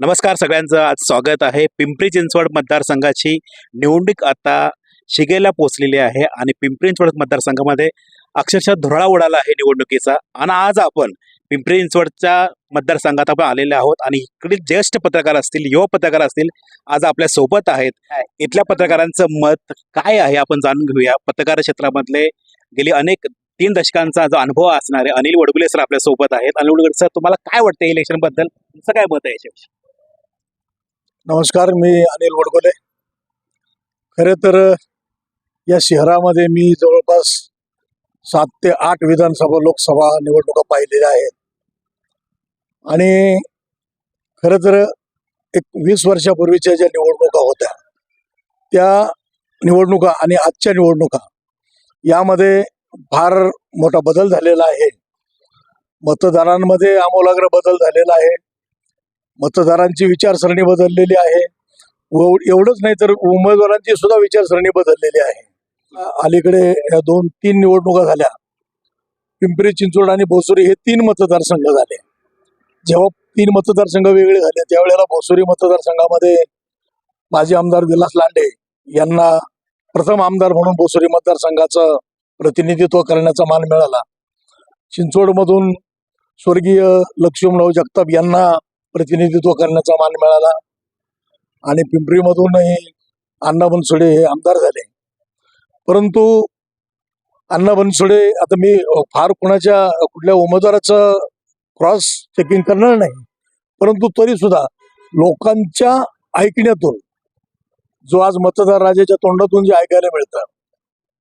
नमस्कार सगळ्यांचं. आज स्वागत आहे पिंपरी चिंचवड मतदारसंघाची. निवडणूक आता शिगेला पोचलेली आहे आणि पिंपरी चिंचवड मतदारसंघामध्ये अक्षरशः धुराळा उडाला आहे निवडणुकीचा. आणि आज आपण पिंपरी चिंचवडच्या मतदारसंघात आपण आलेले आहोत आणि इकडे ज्येष्ठ पत्रकार असतील युवा पत्रकार असतील आज आपल्यासोबत आहेत. इथल्या पत्रकारांचं मत काय आहे आपण जाणून घेऊया. पत्रकार क्षेत्रामधले गेली अनेक तीन दशकांचा जो अनुभव असणारे अनिल वडगुले सर आपल्यासोबत आहेत. अनिल वडगुले सर तुम्हाला काय वाटतं इलेक्शनबद्दल तुमचं काय मत आहे याच्याविषयी? नमस्कार मी अनिल वडगोले. खरे तर या शहरामध्ये मी जवळपास सात ते आठ विधानसभा लोकसभा निवडणुका पाहिलेल्या आहेत. आणि खरं तर एक वीस वर्षापूर्वीच्या ज्या निवडणुका होत्या त्या निवडणुका आणि आजच्या निवडणुका यामध्ये फार मोठा बदल झालेला आहे. मतदारांमध्ये आमूलाग्र बदल झालेला आहे. मतदारांची विचारसरणी बदललेली आहे. व- एवढंच नाही तर उमेदवारांची सुद्धा विचारसरणी बदललेली आहे. अलीकडे या दोन तीन निवडणुका झाल्या. पिंपरी चिंचवड आणि भोसुरी हे तीन मतदारसंघ झाले. जेव्हा तीन मतदारसंघ वेगळे झाले त्यावेळेला भोसुरी मतदारसंघामध्ये माजी आमदार विलास लांडे यांना प्रथम आमदार म्हणून भोसरी मतदारसंघाचं प्रतिनिधित्व करण्याचा मान मिळाला. चिंचवडमधून स्वर्गीय लक्ष्मणराव जगताप यांना प्रतिनिधित्व करण्याचा मान मिळाला. आणि पिंपरीमधूनही अण्णा बनसोडे हे आमदार झाले. परंतु अण्णा बनसोडे आता मी फार कुणाच्या कुठल्या उमेदवाराचं क्रॉस चेकिंग करणार नाही. परंतु तरी सुद्धा लोकांच्या ऐकण्यातून जो आज मतदार राजाच्या तोंडातून जे ऐकायला मिळतं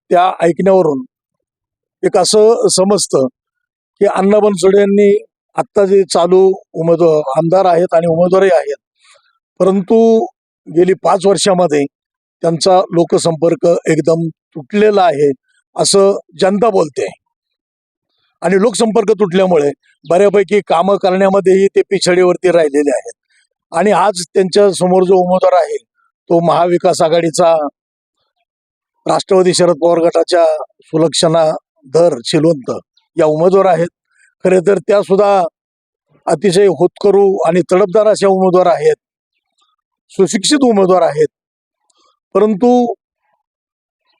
त्या ऐकण्यावरून एक असं समजतं की अण्णा बनसोडे यांनी आत्ता जे चालू उमेदवार आमदार आहेत आणि उमेदवारही आहेत. परंतु गेली पाच वर्षामध्ये त्यांचा लोकसंपर्क एकदम तुटलेला आहे असं जनता बोलते. आणि लोकसंपर्क तुटल्यामुळे बऱ्यापैकी कामं करण्यामध्येही ते पिछडीवरती राहिलेले आहेत. आणि आज त्यांच्यासमोर जो उमेदवार आहे तो महाविकास आघाडीचा राष्ट्रवादी शरद पवार गटाच्या सुलक्षणा धर शिलवंत या उमेदवार आहेत. खरे तर त्या सुद्धा अतिशय होतकरू आणि तडफदार अशा उमेदवार आहेत. सुशिक्षित उमेदवार आहेत. परंतु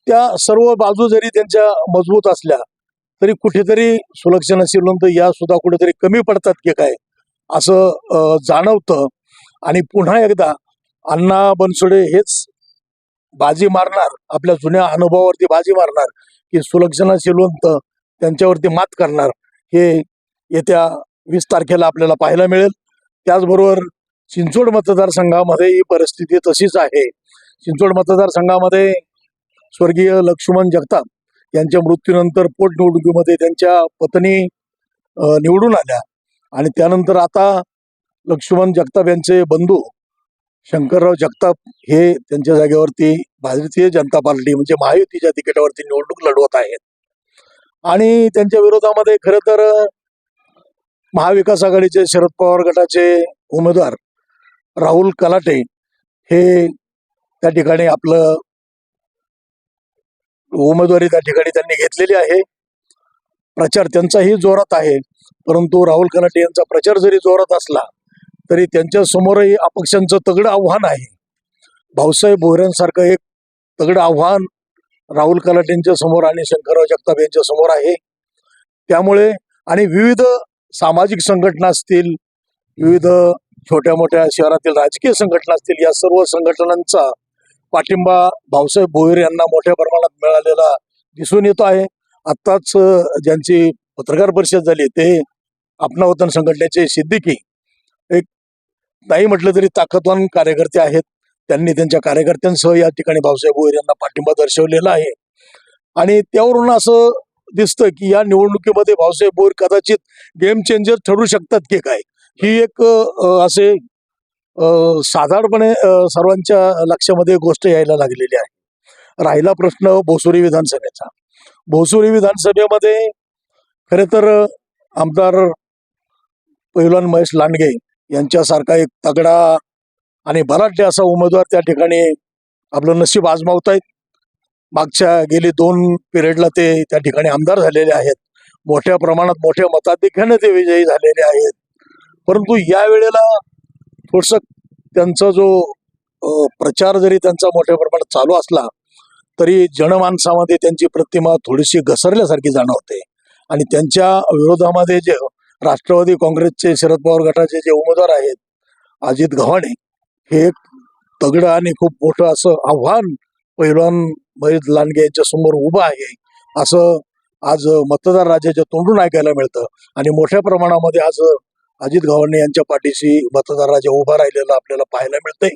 त्या सर्व बाजू जरी त्यांच्या मजबूत असल्या तरी कुठेतरी सुलक्षणा श्रीमंत या सुद्धा कुठेतरी कमी पडतात की काय असं जाणवतं. आणि पुन्हा एकदा अण्णा बनसोडे हेच बाजी मारणार आपल्या जुन्या अनुभवावरती बाजी मारणार की सुलक्षणा शिलवंत त्यांच्यावरती मात करणार. हे येत्या वीस तारखेला आपल्याला पाहायला मिळेल. त्याचबरोबर चिंचवड मतदारसंघामध्ये ही परिस्थिती तशीच आहे. चिंचवड मतदारसंघामध्ये स्वर्गीय लक्ष्मण जगताप यांच्या मृत्यूनंतर पोटनिवडणुकीमध्ये त्यांच्या पत्नी निवडून आल्या. आणि त्यानंतर आता लक्ष्मण जगताप यांचे बंधू शंकरराव जगताप हे त्यांच्या जागेवरती भारतीय जनता पार्टी म्हणजे महायुतीच्या तिकिटावरती निवडणूक लढवत आहेत. आणि त्यांच्या विरोधामध्ये खरं तर महाविकास आघाडीचे शरद पवार गटाचे उमेदवार राहुल कलाटे हे त्या ठिकाणी आपलं उमेदवारी त्या ठिकाणी त्यांनी घेतलेली आहे. प्रचार त्यांचाही जोरात आहे. परंतु राहुल कलाटे यांचा प्रचार जरी जोरात असला तरी त्यांच्या समोरही अपक्षांचं तगडं आव्हान आहे. भाऊसाहेब बोहऱ्यांसारखं एक तगडं आव्हान राहुल कलाटेंच्या समोर आणि शंकरराव जगताप यांच्या समोर आहे. त्यामुळे आणि विविध सामाजिक संघटना असतील विविध छोट्या मोठ्या शहरातील राजकीय संघटना असतील या सर्व संघटनांचा पाठिंबा भाऊसाहेब भोईर यांना मोठ्या प्रमाणात मिळालेला दिसून येतो आहे. आत्ताच ज्यांची पत्रकार परिषद झाली ते आपणावतन संघटनेचे सिद्दीकी. एक नाही म्हटलं तरी ताकदवान कार्यकर्ते आहेत. त्यांनी त्यांच्या कार्यकर्त्यांसह या ठिकाणी भाऊसाहेब भोईर यांना पाठिंबा दर्शवलेला आहे. आणि त्यावरून असं दिसतं की या निवडणुकीमध्ये भाऊसाहेब भोईर कदाचित गेम चेंजर ठरू शकतात की काय? ही एक असे साधारणपणे सर्वांच्या लक्षामध्ये गोष्ट यायला लागलेली आहे. राहिला प्रश्न भोसुरी विधानसभेचा. भोसुरी विधानसभेमध्ये खरे तर आमदार पहिलवान महेश लांडगे यांच्यासारखा एक तगडा आणि बलाढ्य असा उमेदवार त्या ठिकाणी आपलं नशीब आजमावत आहेत मागच्या गेली दोन पिरियडला ते त्या ठिकाणी आमदार झालेले आहेत. मोठ्या प्रमाणात मोठ्या मताधिक्यानं ते विजयी झालेले आहेत. परंतु या वेळेला थोडस त्यांचा जो प्रचार जरी त्यांचा मोठ्या प्रमाणात चालू असला तरी जनमानसामध्ये त्यांची प्रतिमा थोडीशी घसरल्यासारखी जाणवते. आणि त्यांच्या विरोधामध्ये जे राष्ट्रवादी काँग्रेसचे शरद पवार गटाचे जे उमेदवार आहेत अजित गव्हाणे हे एक तगडं आणि खूप मोठं असं आव्हान पैलवान महेश लांडगे यांच्या समोर उभं आहे. असं आज मतदार राजाच्या तोंडून ऐकायला मिळतं. आणि मोठ्या प्रमाणामध्ये आज अजित गव्हाणे यांच्या पाठीशी मतदार राजा उभा राहिलेला आपल्याला पाहायला मिळतंय.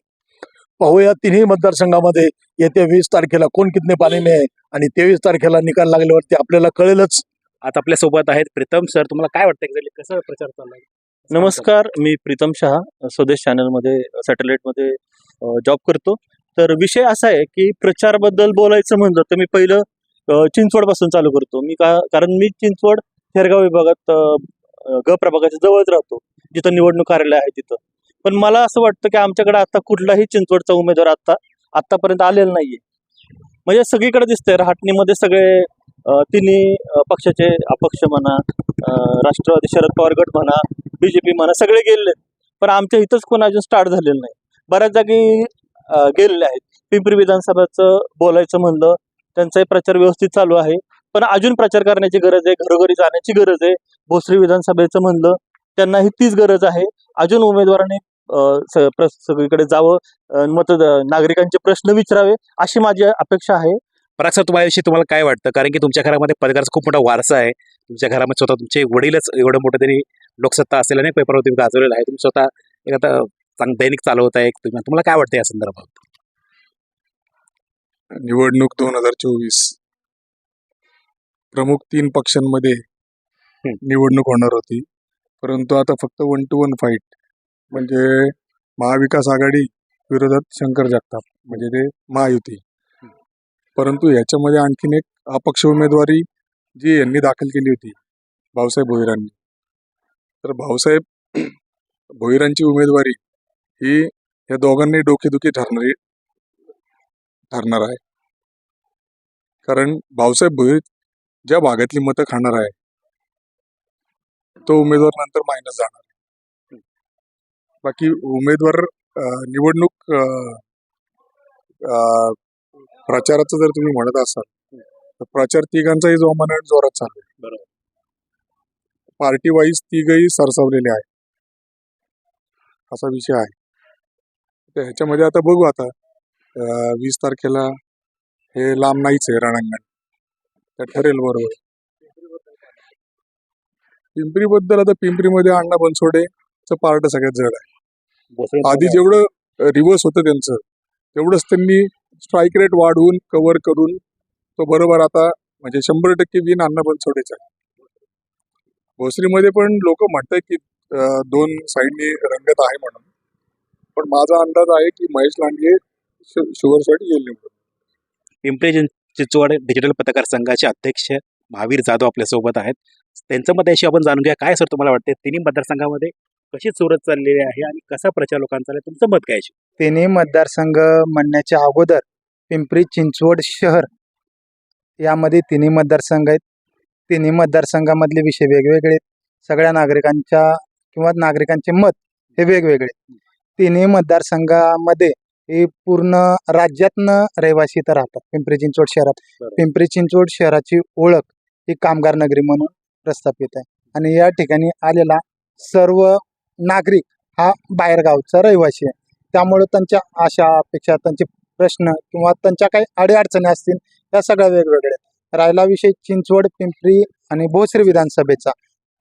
पाहूया तिन्ही मतदारसंघामध्ये येत्या वीस तारखेला कोण कितने पाणीने आहे आणि तेवीस तारखेला निकाल लागल्यावरती आपल्याला कळेलच. आता आपल्यासोबत आहेत प्रीतम सर तुम्हाला काय वाटतं कसं प्रचार चाललाय? नमस्कार मी प्रीतम शहा स्वदेश चॅनलमध्ये सॅटेलाईटमध्ये जॉब करतो. तर विषय असा आहे की प्रचारबद्दल बोलायचं म्हणलं तर मी पहिलं चिंचवडपासून चालू करतो. मी का कारण मी चिंचवड थेरगाव विभागात ग प्रभागाच्या जवळच राहतो. जिथं निवडणूक कार्यालय आहे तिथं. पण मला असं वाटतं की आमच्याकडे आता कुठलाही चिंचवडचा उमेदवार आता आत्तापर्यंत आलेला नाहीये. म्हणजे सगळीकडे दिसतंय. रहाटणीमध्ये सगळे तिन्ही पक्षाचे अपक्ष म्हणा राष्ट्रवादी शरद पवार गट म्हणा बीजेपी म्हणा सगळे गेलेले आहेत. पण आमच्या इथंच कोण अजून स्टार्ट झालेलं नाही. बऱ्याच जागी गेलेले आहेत. पिंपरी विधानसभाचं बोलायचं म्हणलं त्यांचाही प्रचार व्यवस्थित चालू आहे. पण अजून प्रचार करण्याची गरज आहे घरोघरी जाण्याची गरज आहे. भोसरी विधानसभेचं म्हणलं त्यांनाही तीच गरज आहे. अजून उमेदवारांनी सगळीकडे जावं अ, मत नागरिकांचे प्रश्न विचारावे अशी माझी अपेक्षा आहे. पराग सर तुम्हाला तुम्हाला काय वाटतं? कारण की तुमच्या घरामध्ये पत्रकाराचा खूप मोठा वारसा आहे. तुमच्या घरामध्ये स्वतः तुमचे वडीलच एवढं मोठं तरी लोकसत्ता असेल अनेक पेपरवर तुम्ही गाजवलेलं आहे. तुम्ही स्वतः एक आता चांग दैनिक चालवत आहे. तुम्ही तुम्हाला काय वाटतं या संदर्भात? निवडणूक दोन हजार चोवीस. प्रमुख तीन पक्षांमध्ये. निवडणूक होणार होती. परंतु आता फक्त वन टू वन फाईट म्हणजे महाविकास आघाडी विरोधात शंकर जगताप म्हणजे ते महायुती. परंतु याच्यामध्ये आणखीन एक अपक्ष उमेदवारी जी यांनी दाखल केली होती भाऊसाहेब भोईरांनी. तर भाऊसाहेब भोईरांची उमेदवारी ही या दोघांनी डोकेदुखी ठरणारी ठरणार आहे. कारण भाऊसाहेब भोईर ज्या भागातली मतं खाणार आहे तो उमेदवार नंतर मायनस जाणार. बाकी उमेदवार निवडणूक प्रचाराचं जर तुम्ही म्हणत असाल तर प्रचार तिघांचाही जोमानं जोरात चालू आहे. बरोबर. पार्टी वाईज तिघही सरसावलेले आहे असा विषय आहे. तर ह्याच्यामध्ये आता बघू आता वीस तारखेला हे लांब नाहीच आहे रणांगण. तर ठरेल बरोबर. पिंपरीबद्दल आता पिंपरीमध्ये अण्णा बनसोडेचं पार्ट सगळ्यात जड आहे. आधी जेवढं रिव्हर्स होतं त्यांचं तेवढंच त्यांनी स्ट्राईक रेट वाढवून कव्हर करून तो बरोबर आता म्हणजे शंभर टक्के विन अण्णा बनसोडेचा आहे. भोसरीमध्ये पण लोक म्हणतात की दोन साईडनी रंगत आहे म्हणून. पण माझा अंदाज आहे की महेश लांडगे शुगरसाठी येईल निवडून. पिंपरी चिं- चिंचवड डिजिटल पत्रकार संघाचे अध्यक्ष महावीर जाधव आपल्यासोबत आहेत. त्यांचं मत याशी आपण जाणून घ्या काय सर तुम्हाला वाटते तिन्ही मतदारसंघामध्ये कशी चोरत चाललेली आहे आणि कसा प्रचार लोकांचा तुमचं मत काय आहे? तिन्ही मतदारसंघ म्हणण्याच्या अगोदर पिंपरी चिंचवड शहर यामध्ये तिन्ही मतदारसंघ आहेत तिन्ही मतदारसंघामधले विषय वेगवेगळे आहेत सगळ्या नागरिकांच्या किंवा नागरिकांचे मत हे वेगवेगळे आहेत. तिन्ही मतदारसंघामध्ये हे पूर्ण राज्यातनं रहिवासी इथं राहतात पिंपरी चिंचवड शहरात बरोबर. पिंपरी चिंचवड शहराची ओळख ही कामगार नगरी म्हणून प्रस्थापित आहे आणि या ठिकाणी आलेला सर्व नागरिक हा बाहेरगावचा रहिवासी आहे. त्यामुळे त्यांच्या आशा अपेक्षा त्यांचे प्रश्न किंवा त्यांच्या काही अडीअडचणी असतील या सगळ्या वेगवेगळ्या राहिला विषय चिंचवड पिंपरी आणि भोसरी विधानसभेचा.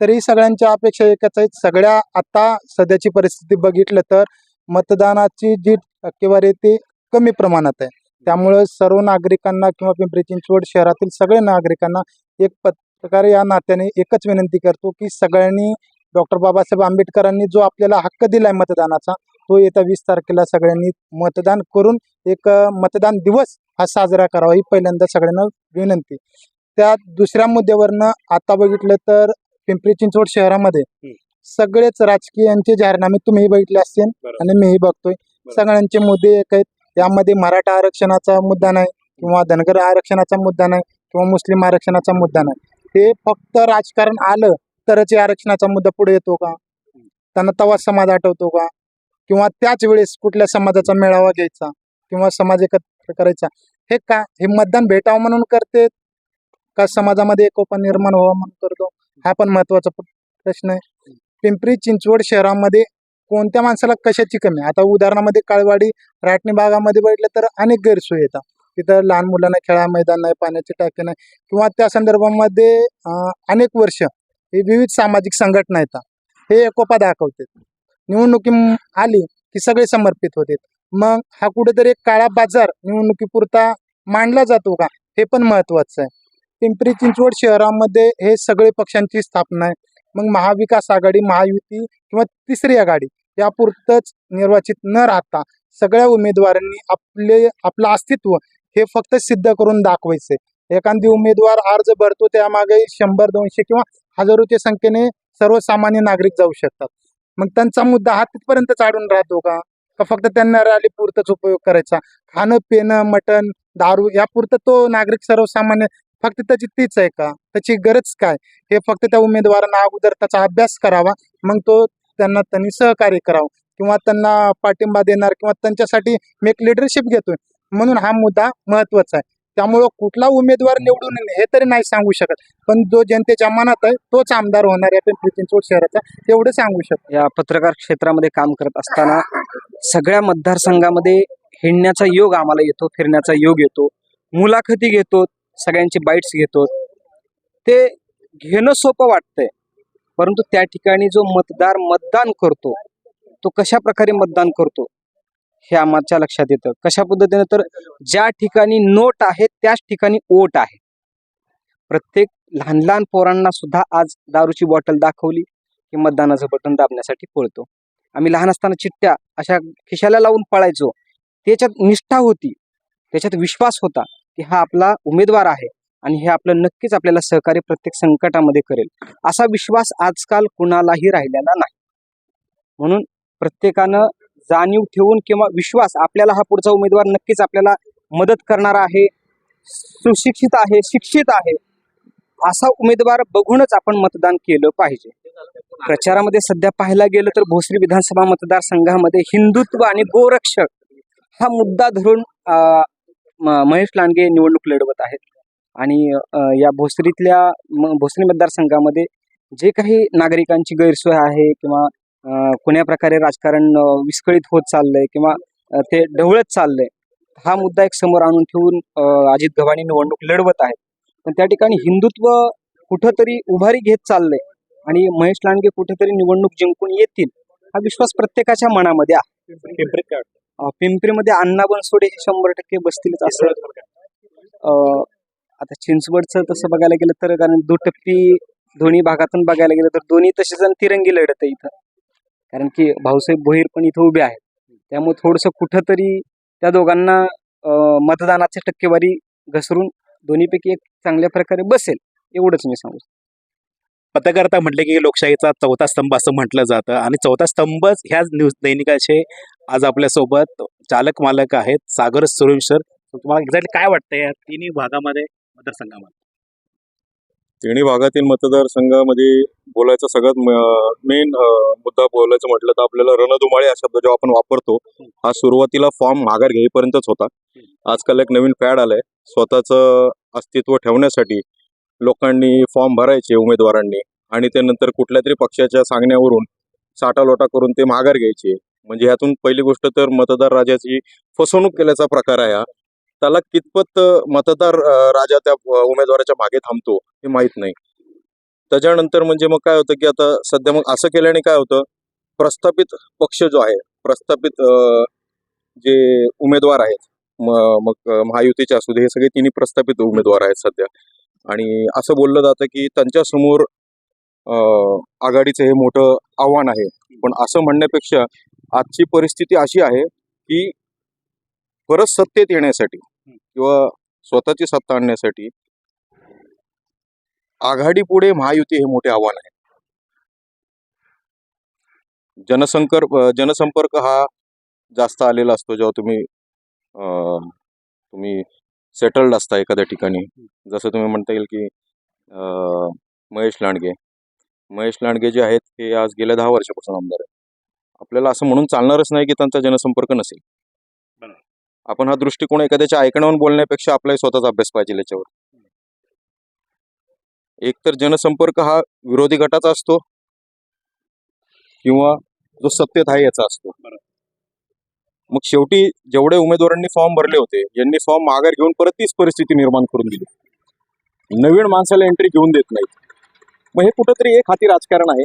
तरी सगळ्यांच्या अपेक्षा एकच आहेत. सगळ्या आता सध्याची परिस्थिती बघितलं तर मतदानाची जी टक्केवारी आहे ती कमी प्रमाणात आहे. त्यामुळं सर्व नागरिकांना किंवा पिंपरी चिंचवड शहरातील सगळ्या नागरिकांना एक पत्रकार या नात्याने एकच विनंती करतो की सगळ्यांनी डॉक्टर बाबासाहेब आंबेडकरांनी जो आपल्याला हक्क दिलाय मतदानाचा तो येत्या वीस तारखेला सगळ्यांनी मतदान करून एक मतदान दिवस हा साजरा करावा ही पहिल्यांदा सगळ्यांना विनंती. त्या दुसऱ्या मुद्द्यावरनं आता बघितलं तर पिंपरी चिंचवड शहरामध्ये. सगळेच राजकीयांचे जाहीरनामे तुम्हीही बघितले असतील. आणि मीही बघतोय. सगळ्यांचे मुद्दे एक आहेत. यामध्ये मराठा आरक्षणाचा मुद्दा नाही किंवा धनगर आरक्षणाचा मुद्दा नाही किंवा मुस्लिम आरक्षणाचा मुद्दा नाही. हे फक्त राजकारण आलं तरच या आरक्षणाचा मुद्दा पुढे येतो का? त्यांना तवा समाज आठवतो का? किंवा त्याच वेळेस कुठल्या समाजाचा मेळावा घ्यायचा? किंवा समाज एकत्र करायचा? हे का हे मतदान भेटावं म्हणून करते का समाजामध्ये एकोपा निर्माण व्हावा म्हणून करतो? हा पण महत्त्वाचा प्रश्न आहे. पिंपरी चिंचवड शहरामध्ये कोणत्या माणसाला कशाची कमी? आहे? आता उदाहरणामध्ये काळवाडी राटणी भागामध्ये बघितलं तर अनेक गैरसोय येतात. तिथं लहान मुलांना खेळा मैदान नाही पाण्याची टाकी नाही. किंवा त्या संदर्भामध्ये अनेक वर्ष हे विविध सामाजिक संघटना येतात. हे एकोपा दाखवते निवडणुकी आली की सगळे समर्पित होते. मग हा कुठेतरी एक काळा बाजार निवडणुकीपुरता मांडला जातो का? हे पण महत्वाचं आहे. पिंपरी चिंचवड शहरामध्ये हे सगळे पक्षांची स्थापना आहे. मग महाविकास आघाडी महायुती किंवा तिसरी आघाडी यापुरतंच निर्वाचित न राहता सगळ्या उमेदवारांनी आपले आपलं अस्तित्व हे फक्त सिद्ध करून दाखवायचे एखादी उमेदवार अर्ज भरतो त्यामागे शंभर दोनशे किंवा हजारोच्या संख्येने सर्वसामान्य नागरिक जाऊ शकतात. मग त्यांचा मुद्दा हा तिथपर्यंत चाडून राहतो का? का फक्त त्यांना रॅली पुरतच उपयोग करायचा? खाणं पिणं मटण दारू यापुरतं तो नागरिक सर्वसामान्य फक्त त्याची तीच आहे का? त्याची गरज काय? हे फक्त त्या उमेदवारांना अगोदर त्याचा अभ्यास करावा मग तो त्यांना त्यांनी सहकार्य करावं किंवा त्यांना पाठिंबा देणार किंवा त्यांच्यासाठी मी एक लिडरशिप घेतोय. म्हणून हा मुद्दा महत्त्वाचा आहे. त्यामुळं कुठला उमेदवार निवडून हे तरी नाही सांगू शकत. पण जो जनतेच्या मनात आहे तोच आमदार होणार आहे पिंपरी चिंचवड शहराचा. एवढं सांगू शकतो. या पत्रकार क्षेत्रामध्ये काम करत असताना सगळ्या मतदारसंघामध्ये हिंडण्याचा योग आम्हाला येतो फिरण्याचा योग येतो मुलाखती घेतो सगळ्यांची बाईट्स घेतो. ते घेणं सोपं वाटतंय परंतु त्या ठिकाणी जो मतदार मतदान करतो तो कशा प्रकारे मतदान करतो? हे आमच्या लक्षात येतं. कशा पद्धतीने? तर ज्या ठिकाणी नोट आहे त्याच ठिकाणी ओट आहे. प्रत्येक लहान लहान पोरांना सुद्धा आज दारूची बॉटल दाखवली की मतदानाचं बटन दाबण्यासाठी पळतो. आम्ही लहान असताना चिठ्ठ्या अशा खिशाला लावून पळायचो. त्याच्यात निष्ठा होती. त्याच्यात विश्वास होता की हा आपला उमेदवार आहे आणि हे आपलं नक्कीच आपल्याला सहकार्य प्रत्येक संकटामध्ये करेल. असा विश्वास आजकाल कुणालाही राहिलेला नाही. म्हणून प्रत्येकानं जाणीव ठेवून किंवा विश्वास आपल्याला हा पुढचा उमेदवार नक्कीच आपल्याला मदत करणारा आहे. सुशिक्षित आहे शिक्षित आहे. असा उमेदवार बघूनच आपण मतदान केलं पाहिजे. प्रचारामध्ये सध्या पाहायला गेलं तर भोसरी विधानसभा मतदारसंघामध्ये हिंदुत्व आणि गोरक्षक हा मुद्दा धरून म- महेश लांडगे निवडणूक लढवत आहेत. आणि या भोसरीतल्या भोसरी मतदारसंघामध्ये जे काही नागरिकांची गैरसोय आहे किंवा कुण्या प्रकारे राजकारण विस्कळीत होत चाललंय किंवा ते ढवळत चाललंय हा मुद्दा एक समोर आणून ठेवून अजित गव्हाणी निवडणूक लढवत आहेत. पण त्या ठिकाणी हिंदुत्व कुठंतरी उभारी घेत चाललंय आणि महेश लांडगे कुठेतरी निवडणूक जिंकून येतील हा विश्वास प्रत्येकाच्या मनामध्ये आहे. पिंपरीमध्ये अण्णा बनसोडे हे शंभर टक्के बसतीलच असं. आता चिंचवडचं तसं बघायला गेलं तर कारण दुटप्पी दोन्ही भागातून बघायला गेलं तर दोन्ही तसेच आणि तिरंगी लढत आहे इथं. कारण की भाऊसाहेब भोईर पण इथं उभे आहेत. त्यामुळे थोडंसं कुठंतरी त्या दोघांना मतदानाची टक्केवारी घसरून दोन्हीपैकी एक चांगल्या प्रकारे बसेल एवढंच मी सांगू. पत्रकारिता म्हटले की लोकशाहीचा चौथा स्तंभ असं म्हटलं जातं आणि चौथा स्तंभच ह्या न्यूज दैनिकाचे आज आपल्यासोबत चालक मालक आहेत सागर सुरेश्वर तुम्हाला एक्झॅक्टली काय वाटतंय या तिन्ही भागामध्ये मतदारसंघामध्ये? तिन्ही भागातील मतदारसंघामध्ये बोलायचा सगळ्यात मेन मुद्दा बोलायचं म्हटलं तर आपल्याला रणधुमाळे हा शब्द जेव्हा आपण वापरतो हा सुरुवातीला फॉर्म माघार घेईपर्यंतच होता. आजकाल एक नवीन फॅड आलाय. स्वतःचं अस्तित्व ठेवण्यासाठी लोकांनी फॉर्म भरायचे उमेदवारांनी आणि त्यानंतर कुठल्या तरी पक्षाच्या सांगण्यावरून साठालोटा करून ते माघार घ्यायचे. म्हणजे ह्यातून पहिली गोष्ट तर मतदार राजाची फसवणूक केल्याचा प्रकार आहे हा. त्याला कितपत मतदार राजा त्या उमेदवाराच्या मागे थांबतो हे माहीत नाही. त्याच्यानंतर म्हणजे मग काय होतं की आता सध्या मग असं केल्याने काय होतं प्रस्थापित पक्ष जो आहे प्रस्थापित जे उमेदवार आहेत मग महायुतीचे असू दे हे सगळे तिन्ही प्रस्थापित उमेदवार आहेत सध्या. आणि असं बोललं जातं की त्यांच्यासमोर आघाडीचं हे मोठं आव्हान आहे. पण असं म्हणण्यापेक्षा आजची परिस्थिती अशी आहे की परत सत्तेत येण्यासाठी किंवा स्वतःची सत्ता आणण्यासाठी आघाडी पुढे महायुती हे मोठे आव्हान आहे. जनसंकर जनसंपर्क हा जास्त आलेला असतो जेव्हा तुम्ही तुम्ही सेटल्ड असता एखाद्या ठिकाणी. जसं तुम्ही म्हणता येईल की महेश लांडगे. महेश लांडगे जे आहेत ते आज गेल्या दहा वर्षापासून आमदार आहेत. आपल्याला असं म्हणून चालणारच नाही की त्यांचा जनसंपर्क नसेल. आपण हा दृष्टिकोन एखाद्याच्या ऐकण्यावरून बोलण्यापेक्षा आपलाही स्वतःचा अभ्यास पाहिजे याच्यावर. एक तर जनसंपर्क हा विरोधी गटाचा असतो. किंवा जो सत्तेत आहे याचा असतो. मग शेवटी जेवढे उमेदवारांनी फॉर्म भरले होते यांनी फॉर्म माघार घेऊन परत तीच परिस्थिती निर्माण करून दिली. नवीन माणसाला एंट्री घेऊन देत नाहीत. मग हे कुठंतरी एक हाती राजकारण आहे.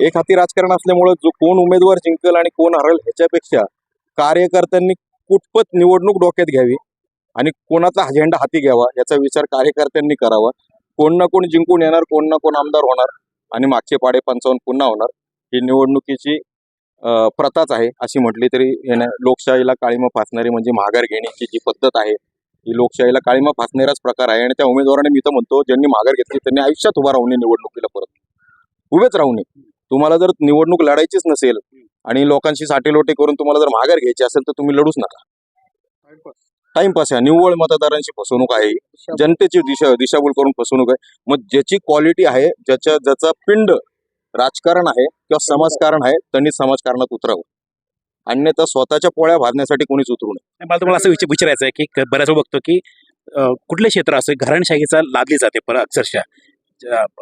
एक हाती राजकारण असल्यामुळं जो कोण उमेदवार जिंकल आणि कोण हरल ह्याच्यापेक्षा कार्यकर्त्यांनी कुटपत निवडणूक डोक्यात घ्यावी आणि कोणाचा अजेंडा हाती घ्यावा याचा विचार कार्यकर्त्यांनी करावा. कोण ना कोण जिंकून येणार कोण ना कोण आमदार होणार आणि मागचे पाडे पंचावन्न पुन्हा होणार ही निवडणुकीची प्रथाच आहे अशी म्हटली तरी येण्या लोकशाहीला काळीमा फासणारी म्हणजे माघार घेण्याची जी पद्धत आहे ही लोकशाहीला काळीमा फासणाराच प्रकार आहे आणि त्या उमेदवाराने मी तर म्हणतो ज्यांनी माघार घेतली त्यांनी आयुष्यात उभा राहू नये निवडणुकीला परत उभेच राहू नये तुम्हाला जर निवडणूक लढायचीच नसेल आणि लोकांशी साठेलोटे करून तुम्हाला जर माघार घ्यायची असेल तर तुम्ही लढूच नका. टाइमपास आहे. निव्वळ मतदारांची फसवणूक आहे. जनतेची दिशा दिशाभूल करून फसवणूक आहे. मग ज्याची क्वालिटी आहे ज्याच्या ज्याचा पिंड राजकारण आहे किंवा समाजकारण आहे त्यांनी समाजकारणात उतरावं. अन्यथा स्वतःच्या पोळ्या भाजण्यासाठी कोणीच उतरू नये. मला तुम्हाला असं विचार विचारायचं आहे की बऱ्याच बघतो की कुठले क्षेत्र असं घराणेशाहीचा लादली जाते पर अक्षरशः.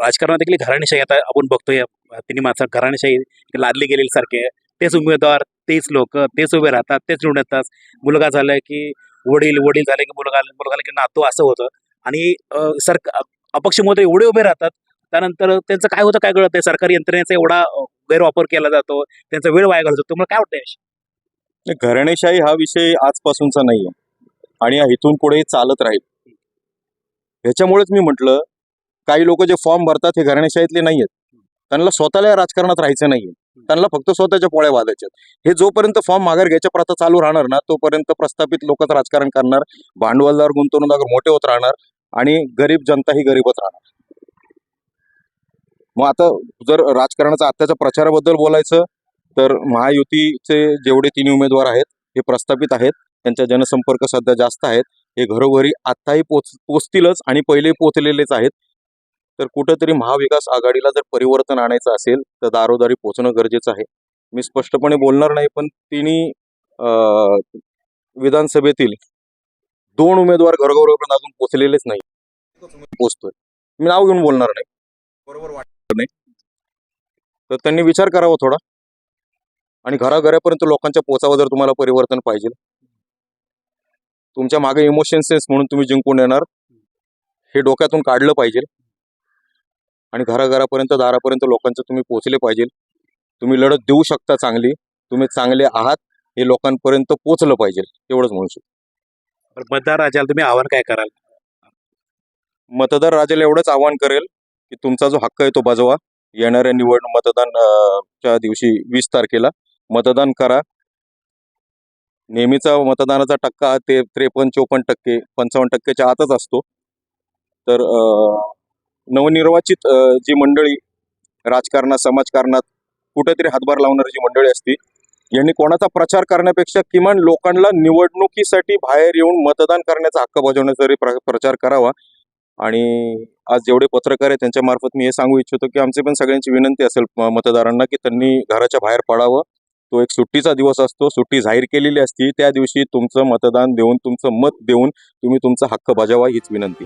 राजकारणात देखील घराणेशाही आता आपण बघतोय. अं, तिन्ही माणसं घराणेशाही लादली गेलेली सारखे तेच उमेदवार तेच लोक तेच उभे राहतात तेच निवडून येतात. मुलगा झालाय की वडील वडील झाले की मुलगा मुलगा की नातू असं होतं. आणि सरकार अपक्ष मोदी एवढे उभे राहतात त्यानंतर त्यांचं काय होतं काय कळत सरकारी यंत्रणेचा एवढा गैरवापर केला जातो त्यांचा वेळ वाया घालतो तुम्हाला काय वाटतं नाही, घराणेशाही हा विषय आजपासूनचा नाही आहे आणि इथून पुढे चालत राहील. ह्याच्यामुळेच मी म्हटलं काही लोक जे फॉर्म भरतात हे घराणेशाहीतले नाही आहेत त्यांना स्वतःला राजकारणात राहायचं नाहीये. त्यांना फक्त स्वतःच्या पोळ्या वाजायच्या हे जोपर्यंत फॉर्म माघार घ्यायच्या प्रथा चालू राहणार ना तोपर्यंत प्रस्थापित लोकच राजकारण करणार भांडवलदार गुंतवणूकदार मोठे होत राहणार आणि गरीब जनता ही गरीबच राहणार. मग आता जर राजकारणाचा आत्ताच्या प्रचाराबद्दल बोलायचं तर महायुतीचे जेवढे तिन्ही उमेदवार आहेत हे प्रस्थापित आहेत त्यांचा जनसंपर्क सध्या जास्त आहेत हे घरोघरी आत्ताही पोच पोचतीलच आणि पहिले पोचलेलेच आहेत. तर कुठंतरी महाविकास आघाडीला जर परिवर्तन आणायचं असेल तर दारोदारी पोचणं गरजेचं आहे. मी स्पष्टपणे बोलणार नाही पण तिन्ही विधानसभेतील दोन उमेदवार घरोघरोपर्यंत अजून पोचलेलेच नाही. पोचतोय मी नाव घेऊन बोलणार नाही. बरोबर वाटणार नाही. तर त्यांनी विचार करावा थोडा. आणि घराघरापर्यंत लोकांच्या पोचावं जर तुम्हाला परिवर्तन पाहिजे. तुमच्या मागे इमोशन सेन्स म्हणून तुम्ही जिंकून येणार हे डोक्यातून काढलं पाहिजे. आणि घराघरापर्यंत दारापर्यंत लोकांचं तुम्ही पोचले पाहिजे. तुम्ही लढत देऊ शकता चांगली. तुम्ही चांगले आहात हे लोकांपर्यंत पोचलं पाहिजे एवढंच म्हणू शकतो. मतदार राजाला तुम्ही आव्हान काय कराल? मतदार राजाला एवढंच आवाहन करेल की तुमचा जो हक्क आहे तो बजवा. येणाऱ्या निवड मतदान च्या दिवशी वीस तारखेला मतदान करा. नेहमीचा मतदानाचा टक्का ते त्रेपन्न चोपन्न टक्के पंचावन्न टक्क्याच्या आतच असतो. तर नवनिर्वाचित जी मंडळी राजकारणात समाजकारणात कुठेतरी हातभार लावणारी जी मंडळी असती यांनी कोणाचा प्रचार करण्यापेक्षा किमान लोकांना निवडणुकीसाठी बाहेर येऊन मतदान करण्याचा हक्क बजावण्याचा प्र- प्रचार करावा आणि आज जेवढे पत्रकार आहेत त्यांच्या मार्फत मी हे सांगू इच्छितो की आमची पण सगळ्यांची विनंती असेल मतदारांना की त्यांनी घराच्या बाहेर पडावं. तो एक सुट्टीचा दिवस असतो सुट्टी जाहीर केलेली असती त्या दिवशी तुमचं मतदान देऊन तुमचं मत देऊन तुम्ही तुमचा हक्क बजावा हीच विनंती